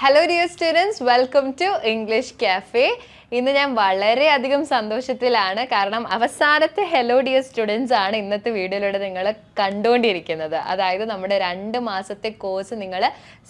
Hello dear students welcome to English cafe ഇന്ന് ഞാൻ വളരെയധികം സന്തോഷത്തിലാണ്. കാരണം അവസാനത്തെ ഹലോ ഡിയർ സ്റ്റുഡൻസ് ആണ് ഇന്നത്തെ വീഡിയോയിലൂടെ നിങ്ങൾ കണ്ടുകൊണ്ടിരിക്കുന്നത്. അതായത് നമ്മുടെ രണ്ട് മാസത്തെ കോഴ്സ് നിങ്ങൾ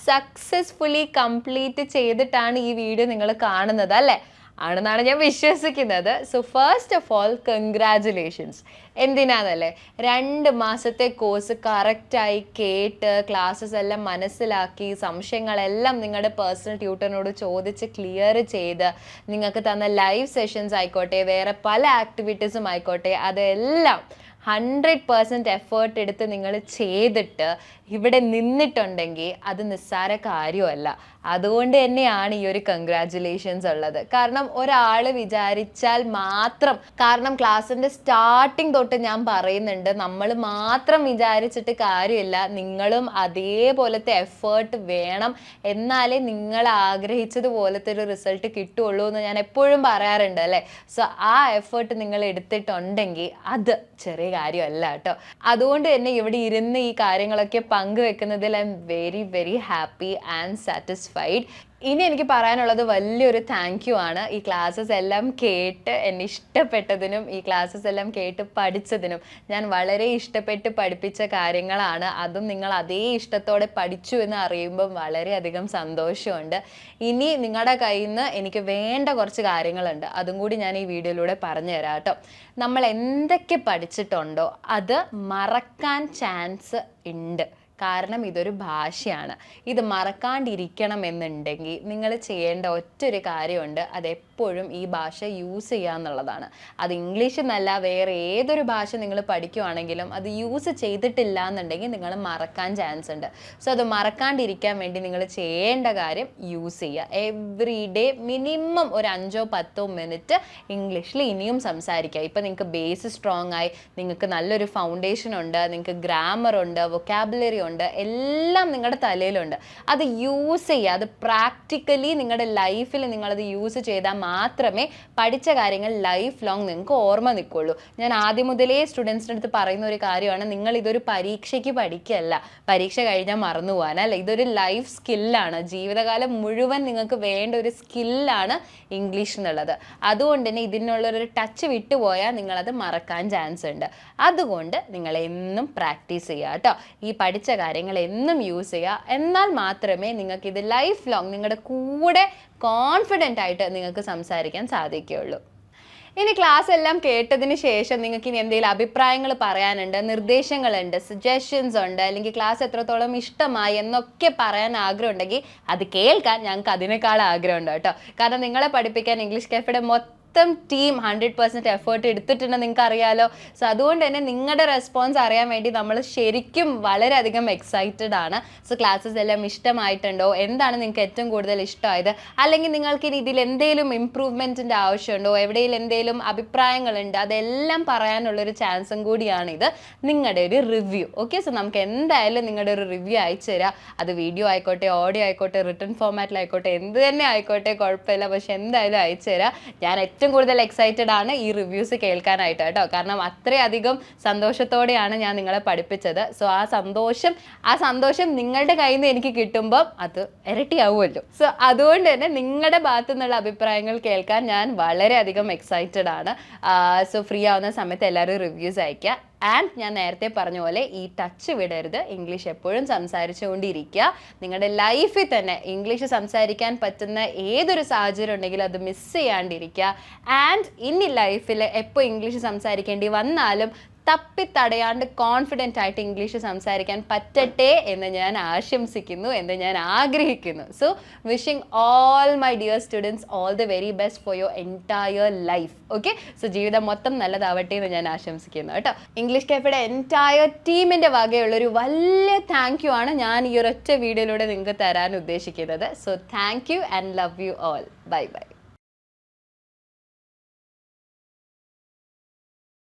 സക്സസ്ഫുള്ളി കംപ്ലീറ്റ് ചെയ്തിട്ടാണ് ഈ വീഡിയോ നിങ്ങൾ കാണുന്നത് അല്ലേ? ആണെന്നാണ് ഞാൻ വിശ്വസിക്കുന്നത്. So first of all congratulations എന്തിനാന്നല്ലേ? രണ്ട് മാസത്തെ കോഴ്സ് കറക്റ്റായി കേട്ട് ക്ലാസ്സസ് എല്ലാം മനസ്സിലാക്കി സംശയങ്ങളെല്ലാം നിങ്ങളുടെ പേഴ്സണൽ ട്യൂട്ടറിനോട് ചോദിച്ച് ക്ലിയർ ചെയ്ത് നിങ്ങൾക്ക് തന്ന ലൈവ് സെഷൻസ് ആയിക്കോട്ടെ വേറെ പല ആക്ടിവിറ്റീസും ആയിക്കോട്ടെ അതെല്ലാം ഹൺഡ്രഡ് പേഴ്സന്റ് എഫേർട്ട് എടുത്ത് നിങ്ങൾ ചെയ്തിട്ട് ഇവിടെ നിന്നിട്ടുണ്ടെങ്കിൽ അത് നിസ്സാര കാര്യമല്ല. അതുകൊണ്ട് തന്നെയാണ് ഈ ഒരു കൺഗ്രാറ്റുലേഷൻസ് ഉള്ളത്. കാരണം ഒരാൾ വിചാരിച്ചാൽ മാത്രം കാരണം ക്ലാസ്സിന്റെ സ്റ്റാർട്ടിങ് തൊട്ട് ഞാൻ പറയുന്നുണ്ട് നമ്മൾ മാത്രം വിചാരിച്ചിട്ട് കാര്യമില്ല. നിങ്ങളും അതേപോലത്തെ എഫേർട്ട് വേണം. എന്നാലേ നിങ്ങൾ ആഗ്രഹിച്ചതുപോലത്തെ ഒരു റിസൾട്ട് കിട്ടുള്ളൂ എന്ന് ഞാൻ എപ്പോഴും പറയാറുണ്ട് അല്ലേ? സോ ആ എഫേർട്ട് നിങ്ങൾ എടുത്തിട്ടുണ്ടെങ്കിൽ അത് ചെറിയ കാര്യമല്ല കേട്ടോ. അതുകൊണ്ട് തന്നെ ഇവിടെ ഇരുന്ന് ഈ കാര്യങ്ങളൊക്കെ പങ്കുവെക്കുന്നതിൽ I am very very happy and satisfied ഇനി എനിക്ക് പറയാനുള്ളത് വലിയൊരു താങ്ക് യു ആണ്. ഈ ക്ലാസ്സസ് എല്ലാം കേട്ട് എന്നെ ഇഷ്ടപ്പെട്ടതിനും ഈ ക്ലാസ്സസ് എല്ലാം കേട്ട് പഠിച്ചതിനും ഞാൻ വളരെ ഇഷ്ടപ്പെട്ട് പഠിപ്പിച്ച കാര്യങ്ങളാണ്. അതും നിങ്ങൾ അതേ ഇഷ്ടത്തോടെ പഠിച്ചു എന്ന് അറിയുമ്പം വളരെയധികം സന്തോഷമുണ്ട്. ഇനി നിങ്ങളുടെ കയ്യിൽ നിന്ന് എനിക്ക് വേണ്ട കുറച്ച് കാര്യങ്ങളുണ്ട്. അതും കൂടി ഞാൻ ഈ വീഡിയോയിലൂടെ പറഞ്ഞു തരാം കേട്ടോ. നമ്മൾ എന്തൊക്കെ പഠിച്ചിട്ടുണ്ടോ അത് മറക്കാൻ ചാൻസ് ഉണ്ട്. കാരണം ഇതൊരു ഭാഷയാണ്. ഇത് മറക്കാണ്ടിരിക്കണം എന്നുണ്ടെങ്കിൽ നിങ്ങൾ ചെയ്യേണ്ട ഒറ്റൊരു കാര്യമുണ്ട്. അതെപ്പോഴും ഈ ഭാഷ യൂസ് ചെയ്യുക എന്നുള്ളതാണ്. അത് ഇംഗ്ലീഷ് എന്നല്ല വേറെ ഏതൊരു ഭാഷ നിങ്ങൾ പഠിക്കുവാണെങ്കിലും അത് യൂസ് ചെയ്തിട്ടില്ല എന്നുണ്ടെങ്കിൽ നിങ്ങൾ മറക്കാൻ ചാൻസ് ഉണ്ട്. സോ അത് മറക്കാണ്ടിരിക്കാൻ വേണ്ടി നിങ്ങൾ ചെയ്യേണ്ട കാര്യം യൂസ് ചെയ്യുക. എവറി ഡേ മിനിമം ഒരു അഞ്ചോ പത്തോ മിനിറ്റ് ഇംഗ്ലീഷിൽ ഇനിയും സംസാരിക്കുക. ഇപ്പം നിങ്ങൾക്ക് ബേസ് സ്ട്രോങ് ആയി നിങ്ങൾക്ക് നല്ലൊരു ഫൗണ്ടേഷൻ ഉണ്ട് നിങ്ങൾക്ക് ഗ്രാമർ ഉണ്ട് വൊക്കാബുലറി ഉണ്ട് എല്ലാം നിങ്ങളുടെ തലയിലുണ്ട്. അത് യൂസ് ചെയ്യുക. അത് പ്രാക്ടിക്കലി നിങ്ങളുടെ ലൈഫിൽ നിങ്ങളത് യൂസ് ചെയ്താൽ മാത്രമേ പഠിച്ച കാര്യങ്ങൾ ലൈഫ് ലോങ് നിങ്ങൾക്ക് ഓർമ്മ നിൽക്കുള്ളൂ. ഞാൻ ആദ്യം മുതലേ സ്റ്റുഡൻസിന്റെ അടുത്ത് പറയുന്ന ഒരു കാര്യമാണ് നിങ്ങൾ ഇതൊരു പരീക്ഷയ്ക്ക് പഠിക്കല്ല പരീക്ഷ കഴിഞ്ഞാൽ മറന്നു പോകാൻ അല്ല? ഇതൊരു ലൈഫ് സ്കില്ലാണ് ജീവിതകാലം മുഴുവൻ നിങ്ങൾക്ക് വേണ്ട ഒരു സ്കില്ലാണ് ഇംഗ്ലീഷ് എന്നുള്ളത്. അതുകൊണ്ട് തന്നെ ഇതിനുള്ളൊരു ടച്ച് വിട്ടുപോയാൽ നിങ്ങളത് മറക്കാൻ ചാൻസ് ഉണ്ട്. അതുകൊണ്ട് നിങ്ങൾ എന്നും പ്രാക്ടീസ് ചെയ്യുക കേട്ടോ. ഈ പഠിച്ച കാര്യങ്ങൾ എന്നും യൂസ് ചെയ്യുക. എന്നാൽ മാത്രമേ നിങ്ങൾക്ക് ഇത് ലൈഫ് ലോങ് നിങ്ങളുടെ കൂടെ കോൺഫിഡന്റ് ആയിട്ട് നിങ്ങൾക്ക് സംസാരിക്കാൻ സാധിക്കുകയുള്ളൂ. ഇനി ക്ലാസ് എല്ലാം കേട്ടതിന് ശേഷം നിങ്ങൾക്ക് ഇനി എന്തെങ്കിലും അഭിപ്രായങ്ങൾ പറയാനുണ്ട് നിർദ്ദേശങ്ങളുണ്ട് സജഷൻസ് ഉണ്ട് അല്ലെങ്കിൽ ക്ലാസ് എത്രത്തോളം ഇഷ്ടമായി എന്നൊക്കെ പറയാൻ ആഗ്രഹമുണ്ടെങ്കിൽ അത് കേൾക്കാൻ ഞങ്ങൾക്ക് അതിനേക്കാൾ ആഗ്രഹമുണ്ട് കേട്ടോ. കാരണം നിങ്ങളെ പഠിപ്പിക്കാൻ ഇംഗ്ലീഷ് കേഫയുടെ മൊത്തം മൊത്തം ടീം ഹൺഡ്രഡ് പെർസെന്റ് എഫേർട്ട് എടുത്തിട്ടുണ്ട് നിങ്ങൾക്ക് അറിയാലോ സോ അതുകൊണ്ട് തന്നെ നിങ്ങളുടെ റെസ്പോൺസ് അറിയാൻ വേണ്ടി നമ്മൾ ശരിക്കും വളരെയധികം എക്സൈറ്റഡ് ആണ്. സോ ക്ലാസ്സസ് എല്ലാം ഇഷ്ടമായിട്ടുണ്ടോ? എന്താണ് നിങ്ങൾക്ക് ഏറ്റവും കൂടുതൽ ഇഷ്ടമായത്? അല്ലെങ്കിൽ നിങ്ങൾക്ക് ഇനി ഇതിൽ എന്തെങ്കിലും ഇമ്പ്രൂവ്മെന്റിന്റെ ആവശ്യമുണ്ടോ? എവിടെയെങ്കിലും എന്തെങ്കിലും അഭിപ്രായങ്ങളുണ്ട്? അതെല്ലാം പറയാനുള്ളൊരു ചാൻസും കൂടിയാണ് ഇത് നിങ്ങളുടെ ഒരു റിവ്യൂ ഓക്കെ സോ നമുക്ക് എന്തായാലും നിങ്ങളുടെ ഒരു റിവ്യൂ അയച്ചു തരാം. അത് വീഡിയോ ആയിക്കോട്ടെ ഓഡിയോ ആയിക്കോട്ടെ റിട്ടേൺ ഫോമാറ്റിലായിക്കോട്ടെ എന്ത് തന്നെ ആയിക്കോട്ടെ കുഴപ്പമില്ല. പക്ഷെ എന്തായാലും അയച്ചു തരാം. ഞാൻ ഏറ്റവും കൂടുതൽ എക്സൈറ്റഡ് ആണ് ഈ റിവ്യൂസ് കേൾക്കാനായിട്ട് കേട്ടോ. കാരണം അത്രയധികം സന്തോഷത്തോടെയാണ് ഞാൻ നിങ്ങളെ പഠിപ്പിച്ചത്. സോ ആ സന്തോഷം ആ സന്തോഷം നിങ്ങളുടെ കയ്യിൽ നിന്ന് എനിക്ക് കിട്ടുമ്പോൾ അത് ഇരട്ടിയാവുമല്ലോ. സോ അതുകൊണ്ട് തന്നെ നിങ്ങളുടെ ഭാഗത്തു നിന്നുള്ള അഭിപ്രായങ്ങൾ കേൾക്കാൻ ഞാൻ വളരെയധികം എക്സൈറ്റഡ് ആണ്. സോ ഫ്രീ ആവുന്ന സമയത്ത് എല്ലാവരും റിവ്യൂസ് അയയ്ക്കുക. ആൻഡ് ഞാൻ നേരത്തെ പറഞ്ഞ പോലെ ഈ ടച്ച് വിടരുത്. ഇംഗ്ലീഷ് എപ്പോഴും സംസാരിച്ചുകൊണ്ടിരിക്കുക. നിങ്ങളുടെ ലൈഫിൽ തന്നെ ഇംഗ്ലീഷ് സംസാരിക്കാൻ പറ്റുന്ന ഏതൊരു സാഹചര്യം ഉണ്ടെങ്കിലും അത് മിസ് ചെയ്യാണ്ടിരിക്കുക. ആൻഡ് ഇനി ലൈഫിൽ എപ്പോൾ ഇംഗ്ലീഷ് സംസാരിക്കേണ്ടി വന്നാലും തപ്പിത്തടയാണ്ട് കോൺഫിഡന്റ് ആയിട്ട് ഇംഗ്ലീഷ് സംസാരിക്കാൻ പറ്റട്ടെ എന്ന് ഞാൻ ആശംസിക്കുന്നു എന്ന് ഞാൻ ആഗ്രഹിക്കുന്നു. So wishing all my dear students all the very best for your entire life okay so ജീവിതം മൊത്തം നല്ലതാവട്ടെ എന്ന് ഞാൻ ആശംസിക്കുന്നു കേട്ടോ. ഇംഗ്ലീഷ് കാഫയുടെ എന്റയർ ടീമിന്റെ വകയുള്ളൊരു വലിയ താങ്ക് യു ആണ് ഞാൻ ഈ ഒരൊറ്റ വീഡിയോയിലൂടെ നിങ്ങൾക്ക് തരാൻ ഉദ്ദേശിക്കുന്നത്. So thank you and love you all bye bye